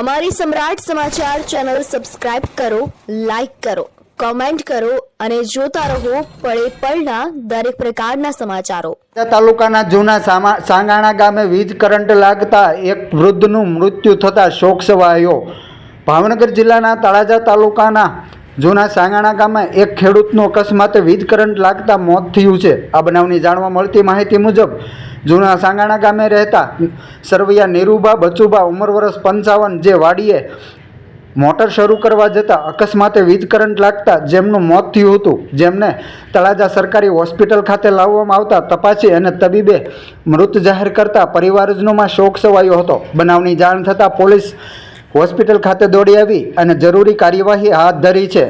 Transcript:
અમારી Samrat Samachar channel subscribe કરો, like કરો, કોમેન્ટ કરો અને જોતા રહો પળે પળના દરેક પ્રકારના સમાચારો. તાલુકાના જૂના સાંગાણા ગામે વીજ કરંટ લાગતા એક વૃદ્ધનું મૃત્યુ થતાં શોક સવાયો. ભાવનગર જિલ્લાના તળાજા તાલુકાના જૂના સાંગાણા ગામે એક ખેડૂતનું અકસ્માતે વીજ કરંટ લાગતા મોત થયું છે. આ બનાવની જાણવા મળતી માહિતી મુજબ, જૂના સાંગાણા ગામે રહેતા સરવૈયા નીરુબા બચુબા ઉંમર વર્ષ પંચાવન જે વાડીએ મોટર શરૂ કરવા જતાં અકસ્માતે વીજ કરંટ લાગતા જેમનું મોત થયું હતું. જેમને તળાજા સરકારી હોસ્પિટલ ખાતે લાવવામાં આવતા તપાસી અને તબીબે મૃત જાહેર કરતા પરિવારજનોમાં શોક સવાયો હતો. બનાવની જાણ થતાં પોલીસ હોસ્પિટલ ખાતે દોડી આવી અને જરૂરી કાર્યવાહી હાથ ધરી છે.